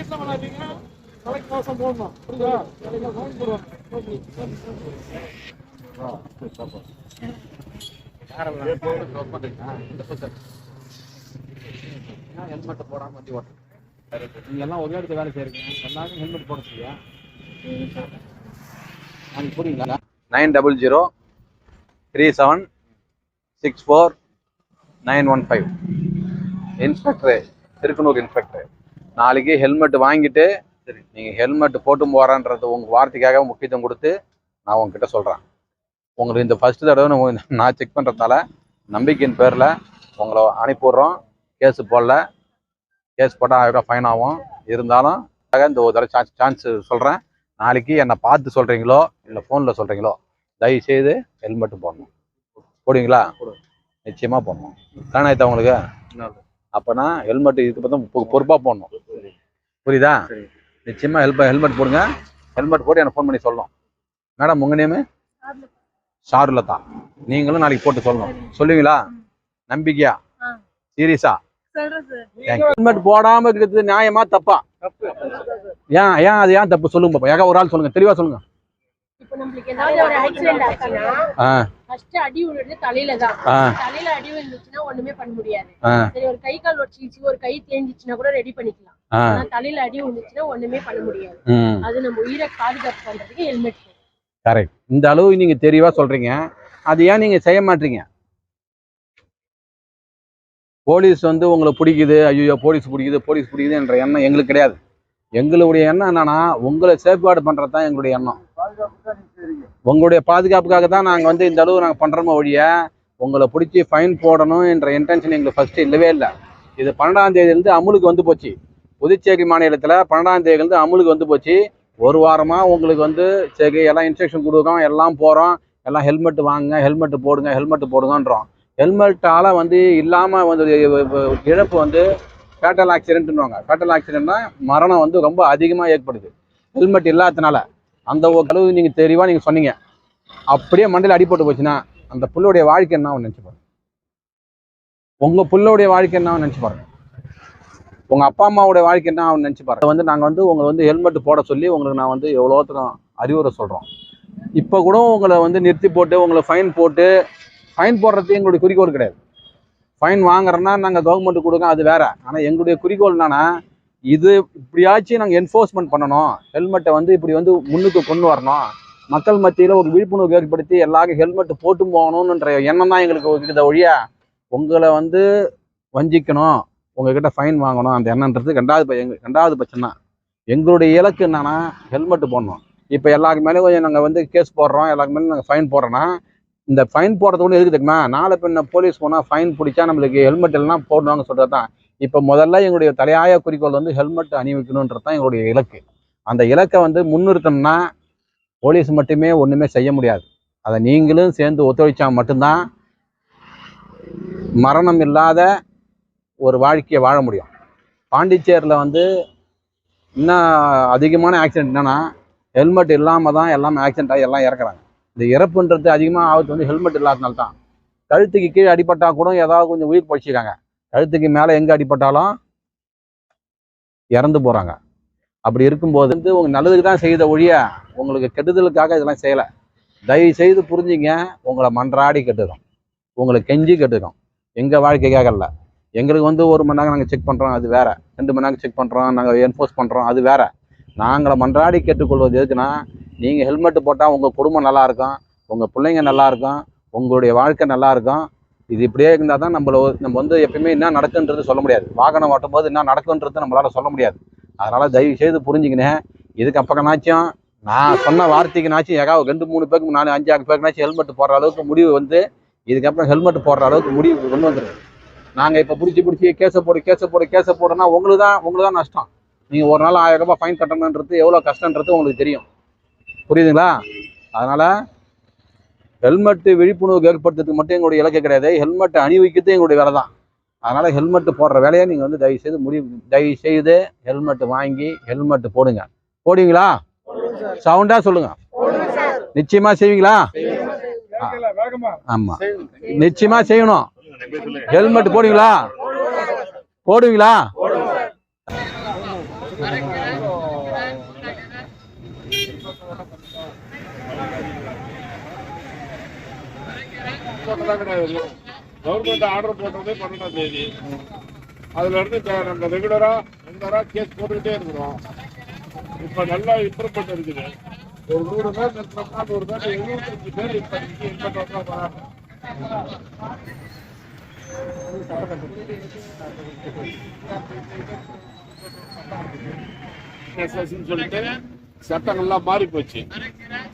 டிக்கெட்லாம் பண்ணாதீங்க தலைக்கு மாசம் போடணும். புரியுதா? தலைக்கு ஃபைன் போடுவாங்க ஹெல்மெட் போடாம வண்டி ஓட்டுறேன் நீங்க எல்லாம் ஒரே இடத்துல வேலை செய்யறீங்க. எல்லாரும் ஹெல்மெட் போட சொல்லியா நாளைக்கு போறீங்களா nine double zero three seven six four nine one five. Inspector Thirukkanur inspector. நாளைக்கு ஹெல்மெட் வாங்கிட்டு சரி. நீங்கள் ஹெல்மெட் போட்டு போகிறான்றது உங்கள் வார்த்தைக்காக முக்கியத்துவம் கொடுத்து நான் உங்ககிட்ட சொல்கிறேன் உங்களுக்கு இந்த ஃபர்ஸ்ட் தடவை நான் செக் பண்ணுறதால நம்பிக்கையின் பேரில் உங்களை அனுப்பிவிட்றோம் கேஸு போடல. கேஸ் போட்டால் ஆயிரம் ஃபைன் ஆகும். இருந்தாலும் இந்த ஒரு தடவை சான்ஸ் சான்ஸ் சொல்கிறேன் நாளைக்கு என்னை பார்த்து சொல்கிறீங்களோ இல்லை ஃபோனில் சொல்கிறீங்களோ தயவு செய்து ஹெல்மெட் போடணும். போடுவீங்களா? நிச்சயமாக போடணும். ஆயிட்டா உங்களுக்கு? அப்போனா ஹெல்மெட் இதுக்கு பார்த்தா பொறுப்பாக போடணும். புரியுதா? நிச்சயமாக ஹெல்ப் ஹெல்மெட் போடுங்க. ஹெல்மெட் போட்டு எனக்கு ஃபோன் பண்ணி சொல்லணும். மேடம் உங்கள் நேமு ஷாருலதா நீங்களும் நாளைக்கு போட்டு சொல்லணும். சொல்லுவீங்களா? நம்பிக்கையா. சீரியஸா? ஹெல்மெட் போடாம இருக்கிறது நியாயமா தப்பா? ஏன் ஏன் அது ஏன் தப்பு? சொல்லுங்க பாப்பா ஏகா ஒரு ஆள் சொல்லுங்க. தெளிவா சொல்லுங்க. தலையில தான். தலையில அடி விழுந்துச்சுன்னா ஒண்ணுமே பண்ண முடியாது. ஒரு கை கால் ஒரு கை தேஞ்சிச்சுன்னா கூட ரெடி பண்ணிக்கலாம். தலையில அடி விழுந்துச்சுன்னா ஒண்ணுமே பண்ண முடியாது. அது நம்ம உயிரை பாதுகாப்பு பண்றதுக்கு ஹெல்மெட் கரெக்ட் இந்த அளவு நீங்க தெளிவா சொல்றீங்க. அது ஏன் நீங்க செய்ய மாட்டீங்க? போலீஸ் வந்து உங்களை பிடிக்குது. ஐயோ போலீஸ் பிடிக்குது போலீஸ் பிடிக்குது என்ற எண்ணம் எங்களுக்கு கிடையாது. எங்களுடைய எண்ணம் என்னன்னா உங்களை சேஃப்கார்டு பண்றது தான் எங்களுடைய எண்ணம். உங்களுடைய பாதுகாப்புக்காக தான் நாங்கள் வந்து இந்த அளவு நாங்கள் பண்ணுறோமோ ஒழிய உங்களை பிடிச்சி ஃபைன் போடணும் என்ற இன்டென்ஷன் எங்களுக்கு ஃபர்ஸ்ட் இல்லவே இல்லை. இது பன்னெண்டாம் தேதியிலேருந்து அமுலுக்கு வந்து போச்சு. புதுச்சேரி மாநிலத்தில் பன்னெண்டாம் தேதியிலேருந்து அமுலுக்கு வந்து போச்சு. ஒரு வாரமாக உங்களுக்கு வந்து சரி எல்லாம் இன்ஸ்ட்ரக்ஷன் கொடுக்குறோம் எல்லாம் போகிறோம் எல்லாம் ஹெல்மெட் வாங்குங்க ஹெல்மெட் போடுங்க ஹெல்மெட் போடுங்கன்றோம். ஹெல்மெட்டால் வந்து இல்லாமல் வந்து இழப்பு வந்து ஃபேட்டல் ஆக்சிடென்ட்னுவாங்க ஃபேட்டல் ஆக்சிடென்ட்னா மரணம் வந்து ரொம்ப அதிகமாக ஏற்படுது. ஹெல்மெட் இல்லாதனால அந்த கழுவு அளவு நீங்கள் தெளிவாக நீங்கள் சொன்னீங்க. அப்படியே மண்டையில் அடிபட்டு போச்சுன்னா அந்த புள்ளுடைய வாழ்க்கை என்ன ஒன்று நினச்சி பாருங்க. உங்கள் புள்ளுடைய வாழ்க்கை என்ன நினச்சி பாருங்க. உங்கள் அப்பா அம்மாவுடைய வாழ்க்கை என்ன ஆகும் நினச்சி பாருங்க. வந்து நாங்கள் வந்து உங்களை வந்து ஹெல்மெட் போட சொல்லி உங்களுக்கு நான் வந்து எவ்வளோத்துக்கும் அறிவுரை சொல்கிறோம் இப்போ கூட உங்களை வந்து நிறுத்தி போட்டு உங்களை ஃபைன் போட்டு ஃபைன் போடுறது எங்களுடைய குறிக்கோள் கிடையாது. ஃபைன் வாங்குறோன்னா நாங்கள் கவர்மெண்ட் கொடுங்க அது வேற. ஆனால் எங்களுடைய குறிக்கோள் என்னன்னா இது இப்படியாச்சும் நாங்கள் என்ஃபோர்ஸ்மெண்ட் பண்ணணும். ஹெல்மெட்டை வந்து இப்படி வந்து முன்னுக்கு கொண்டு வரணும். மக்கள் மத்தியில் ஒரு விழிப்புணர்வு ஏற்படுத்தி எல்லாருக்கும் ஹெல்மெட் போட்டு போகணுன்ற எண்ணம் தான் எங்களுக்கு இருக்குது ஒழிய உங்களை வந்து வஞ்சிக்கணும். உங்ககிட்ட ஃபைன் வாங்கணும். அந்த எண்ணன்றது ரெண்டாவது ப- எங்க ரெண்டாவது பட்சம் தான். எங்களுடைய இலக்கு என்னன்னா ஹெல்மெட் போடணும். இப்போ எல்லாருக்கு மேலேயும் கொஞ்சம் நாங்கள் வந்து கேஸ் போடுறோம். எல்லாருக்கு மேலே நாங்கள் ஃபைன் போடுறோன்னா இந்த ஃபைன் போடுறது கூட எதுக்கு தெரியுமா? நாளை பின்ன போலீஸ் போனால் ஃபைன் பிடிச்சா நம்மளுக்கு ஹெல்மெட் எல்லாம் போடணும்னு சொல்கிறது தான். இப்போ முதல்ல எங்களுடைய தலையாய குறிக்கோள் வந்து ஹெல்மெட் அணிவிக்கணுன்றது தான் எங்களுடைய இலக்கு. அந்த இலக்கை வந்து முன்னிறுத்தணும்னா போலீஸ் மட்டுமே ஒன்றுமே செய்ய முடியாது. அதை நீங்களும் சேர்ந்து ஒத்துழைச்சா மட்டும்தான் மரணம் இல்லாத ஒரு வாழ்க்கையை வாழ முடியும். பாண்டிச்சேரியில் வந்து இன்னும் அதிகமான ஆக்சிடென்ட் என்னென்னா ஹெல்மெட் இல்லாமல் தான் எல்லாம் ஆக்சிடென்ட் ஆகி எல்லாம் இறக்குறாங்க. இந்த இறப்புன்றது அதிகமாக ஆபத்து வந்து ஹெல்மெட் இல்லாதனால தான். கழுத்துக்கு கீழே அடிபட்டால் கூட ஏதாவது கொஞ்சம் உயிர் பழிச்சிருக்காங்க கழுத்துக்கு மேலே எங்கே அடிபட்டாலும் இறந்து போகிறாங்க அப்படி இருக்கும்போது வந்து உங்கள் நல்லதுக்கு தான் செய்த ஒழிய உங்களுக்கு கெட்டுதலுக்காக இதெல்லாம் செய்யலை. தயவு செய்து புரிஞ்சுங்க உங்களை மன்றாடி கெட்டுறோம் உங்களை கெஞ்சி கெட்டுக்கும் எங்கள் வாழ்க்கைக்காக இல்லை எங்களுக்கு வந்து ஒரு மணி நேரம் நாங்கள் செக் பண்ணுறோம் அது வேற. ரெண்டு மணி நேரம் செக் பண்ணுறோம் நாங்கள் என்ஃபோர்ஸ் பண்ணுறோம் அது வேற. நாங்களை மன்றாடி கேட்டுக்கொள்வது எதுக்குன்னா நீங்கள் ஹெல்மெட் போட்டால் உங்கள் குடும்பம் நல்லாயிருக்கும் உங்கள் பிள்ளைங்க நல்லா இருக்கும் உங்களுடைய வாழ்க்கை நல்லாயிருக்கும் இது இப்படியே இருந்தால் தான் நம்மள ஒரு- நம்ம வந்து எப்பயுமே என்ன நடக்குன்றது சொல்ல முடியாது. வாகனம் ஓட்டும் போது என்ன நடக்குன்றது நம்மளால சொல்ல முடியாது. அதனால் தயவு செய்து புரிஞ்சுக்கினேன் இதுக்கு அப்பக்கனாச்சும் நான் சொன்ன வார்த்தைக்குனாச்சும் ஏகாவது ரெண்டு மூணு பேருக்கு நாலு அஞ்சு ஆறு பேருக்குனாச்சும் ஹெல்மெட் போடுற அளவுக்கு முடிவு வந்து இதுக்கப்புறம் ஹெல்மெட் போடுற அளவுக்கு முடிவு கொண்டு வந்துருக்கு நாங்கள் இப்போ பிடிச்சி பிடிச்சி கேஸை போடு கேஸை போடு கேஸை போடுனா உங்களுக்கு தான் உங்களுக்கு தான் நஷ்டம். நீங்கள் ஒரு நாள் ஆயிரம் ரூபாய் ஃபைன் கட்டணுன்றது எவ்வளோ கஷ்டன்றது உங்களுக்கு தெரியும். புரியுதுங்களா? அதனால் ஹெல்மெட்டு விழிப்புணர்வு ஏற்படுத்துறதுக்கு மட்டும் எங்களுடைய இலக்கு கிடையாது. ஹெல்மெட் அணிவிக்கிறது எங்களுடைய வேலை தான். அதனால் ஹெல்மெட் போடுற வேலையை நீங்கள் வந்து தயவு செய்து முடிவு தயவு செய்து ஹெல்மெட் வாங்கி ஹெல்மெட் போடுங்க. போடுவீங்களா? சவுண்டாக சொல்லுங்க. நிச்சயமாக செய்வீங்களா? ஆமாம் நிச்சயமாக செய்யணும். ஹெல்மெட் போடுவீங்களா? போடுவீங்களா? கவர்மெண்ட் ஆர்டர் போட்டதே பன்னெண்டாம் தேதி. அதுல இருந்து நம்ம ரெகுலரா ரெகுலரா கேஸ் போட்டுக்கிட்டே இருக்கிறோம். இப்ப நல்லா இம்ப்ரூவ்மெண்ட் இருக்குது. ஒரு நூறு பேர் நூறு பேர் எழுபத்தஞ்சு பேர் இப்ப இன்ஸ்பெக்டர் வராங்க. சொல்லிட்டு சட்டங்கள்லாம் மாறி போச்சு.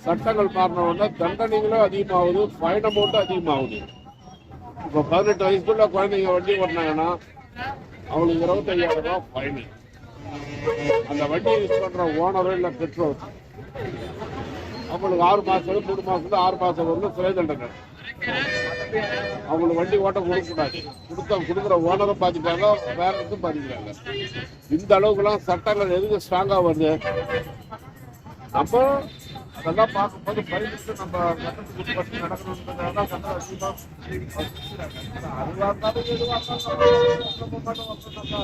சட்டங்கள் மாறின உடனே தண்டனைகளும் அதிகமாகுது ஃபைன் அமௌண்ட்டும் அதிகமாகுது. இப்போ பதினெட்டு வயசுக்குள்ள குழந்தைங்க வண்டி ஓட்டினாங்கன்னா அவங்களுக்கு இருபத்தையாயிரம் ரூபா ஃபைனு. அந்த வண்டியை யூஸ் பண்ற ஓனரோ இல்லை பெட்ரோல் அவங்களுக்கு ஆறு மாசம் மூணு மாசத்துல ஆறு மாசம் வரலும் சிறை தண்டனை. அவங்களுக்கு வண்டி ஓட்ட கொடுக்கக்கூடாது. கொடுத்த கொடுக்குற ஓனரை பாதிக்கிறாங்க வேற எதுவும் பாதிக்கிறாங்க இந்த அளவுக்குலாம் சட்டங்கள் எதுக்கு ஸ்ட்ராங்காக வருது? நம்ம அதெல்லாம் பார்க்கும்போது பயந்துட்டு நம்ம சட்டத்துக்கு உட்பட்டு அதுவாக இருந்தாலும் எதுவாக இருந்தாலும் நம்ம.